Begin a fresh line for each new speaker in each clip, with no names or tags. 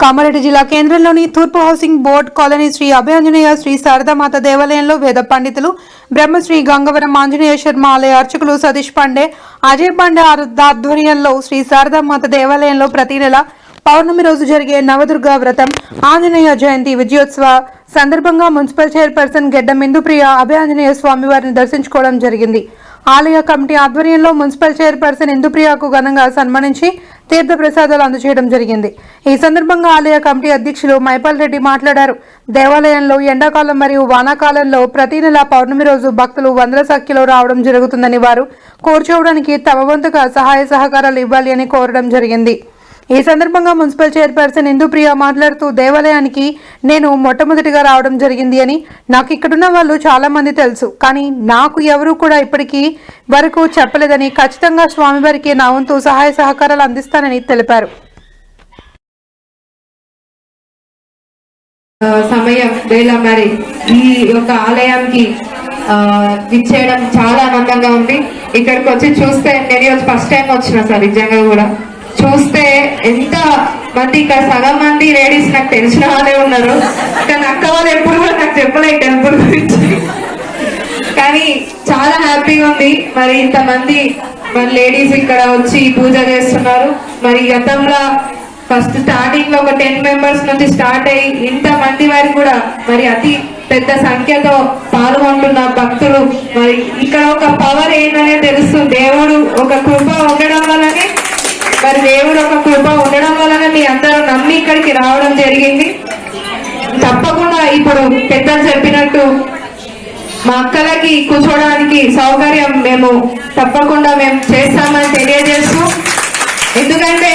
కామారెడ్డి జిల్లా కేంద్రంలోని తూర్పు housing board colony Shri Abhayanjaneya Shri Sharadamata దేవాలయంలో వేద పండితులు బ్రహ్మశ్రీ గంగవరం ఆంజనేయ శర్మ ఆలయ అర్చకులు సతీష్ పాండే అజయ్ పాండే ఆధ్వర్యంలో శ్రీ శారదామాత దేవాలయంలో ప్రతి నెల పౌర్ణమి రోజు జరిగే నవదుర్గా వ్రతం ఆంజనేయ జయంతి విజయోత్సవ సందర్భంగా మున్సిపల్ చైర్పర్సన్ గెడ్డ మిందుప్రియ అభయాంజనేయ స్వామి వారిని దర్శించుకోవడం జరిగింది. ఆలయ కమిటీ ఆధ్వర్యంలో మున్సిపల్ చైర్పర్సన్ ఇందుప్రియకు ఘనంగా సన్మానించి తీర్థ ప్రసాదాలు అందజేయడం జరిగింది. ఈ సందర్భంగా ఆలయ కమిటీ అధ్యక్షులు మైపాల్ రెడ్డి మాట్లాడారు. దేవాలయంలో ఎండాకాలం మరియు వానాకాలంలో ప్రతి నెల పౌర్ణమి రోజు భక్తులు వందల సంఖ్యలో రావడం జరుగుతుందని వారు కూర్చోవడానికి తమ వంతుగా సహాయ సహకారాలు ఇవ్వాలి అని కోరడం జరిగింది. ఈ సందర్భంగా మున్సిపల్ చైర్పర్సన్ ఇందుప్రియ మాట్లాడుతూ దేవాలయానికి నేను మొట్టమొదటిగా రావడం జరిగింది అని. నాకు ఇక్కడున్న వాళ్ళు చాలా మంది తెలుసు. కానీ నాకు ఎవరూ కూడా ఇప్పటికీ వరకు చెప్పలేదని ఖచ్చితంగా స్వామివారికి నా వంతు సహాయ సహకారాలు అందిస్తానని తెలిపారు.
సమయం వేళ మరి ఈ యొక్క ఆలయానికి విచ్చేయడం చాలా ఆనందంగా ఉంది. ఇక్కడికి వచ్చి చూస్తే నేను ఫస్ట్ టైం వచ్చిన సార్ నిజంగా కూడా. చూస్తే ఎంత మంది ఇక్కడ సగం మంది లేడీస్ నాకు తెలిసిన వాళ్ళే ఉన్నారు. కానీ అక్క వాళ్ళు ఎప్పుడు కూడా నాకు చెప్పలేదు టెంపుల్ గురించి. కానీ చాలా హ్యాపీగా ఉంది. మరి ఇంతమంది మరి లేడీస్ ఇక్కడ వచ్చి పూజ చేస్తున్నారు. మరి గతంలో ఫస్ట్ స్టార్టింగ్లో ఒక టెన్ మెంబర్స్ నుంచి స్టార్ట్ అయ్యి ఇంత మంది వారికి కూడా మరి అతి పెద్ద సంఖ్యతో పాల్గొంటున్న భక్తులు. మరి ఇక్కడ ఒక పవర్ ఏంటనే తెలుస్తుంది. దేవుడు ఒక కృప ఉండడం వల్లనే మరి దేవుడు ఒక కృప ఉండడం వలన మీ అందరూ నమ్మి ఇక్కడికి రావడం జరిగింది. తప్పకుండా ఇప్పుడు పెద్దలు చెప్పినట్టు మా అక్కలకి కూర్చోడానికి సౌకర్యం మేము తప్పకుండా మేము చేస్తామని తెలియజేస్తూ ఎందుకంటే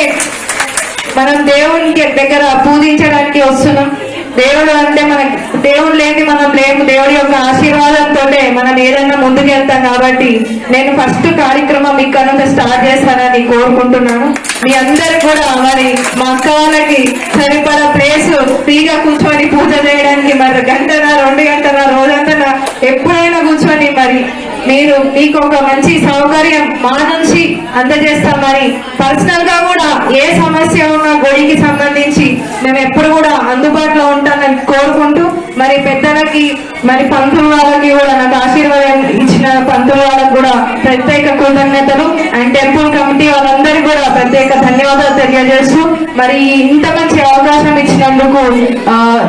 మనం దేవునికి దగ్గర పూజించడానికి వస్తున్నాం. దేవుడు అంటే మన దేవుడు లేని మనం లేము దేవుడి యొక్క మనం ఏదైనా ముందుకు కాబట్టి నేను ఫస్ట్ కార్యక్రమం ఇక్కడ నుంచి స్టార్ట్ చేస్తానని కోరుకుంటున్నాను. మీ అందరు కూడా మరి మా అక్క వాళ్ళకి సరిపడా ప్లేస్ ఫ్రీగా కూర్చొని పూజ చేయడానికి మరి గంటన రెండు గంటల రోజంతా ఎప్పుడైనా కూర్చొని మరి మీరు మీకు ఒక మంచి సౌకర్యం మా నుంచి అందజేస్తామని పర్సనల్గా కూడా ఏ సమస్య ఉన్నా గుడికి సంబంధించి మేము ఎప్పుడు కూడా అందుబాటులో ఉంటామని కోరుకుంటూ మరి పెద్దలకి మరి పంతుల వాళ్ళకి కూడా నాకు ఆశీర్వాదం ఇచ్చిన పంతుల వాళ్ళకి కూడా ప్రత్యేక కృతజ్ఞతలు. అండ్ టెంపుల్ కమిటీ వాళ్ళందరికీ కూడా ప్రత్యేక ధన్యవాదాలు తెలియజేస్తూ మరి ఇంత మంచి అవకాశం ఇచ్చినందుకు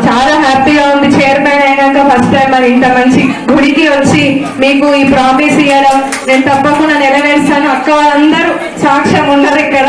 చాలా హ్యాపీగా ఉంది. చైర్మన్ అయినాక ఫస్ట్ టైం మరి ఇంత మంచి గుడికి వచ్చి మీకు ఈ ప్రామిస్ ఇవ్వడం నేను తప్పకుండా నెరవేరుస్తాను. అక్క వాళ్ళందరూ సాక్ష్యం ఉన్నారు ఇక్కడ.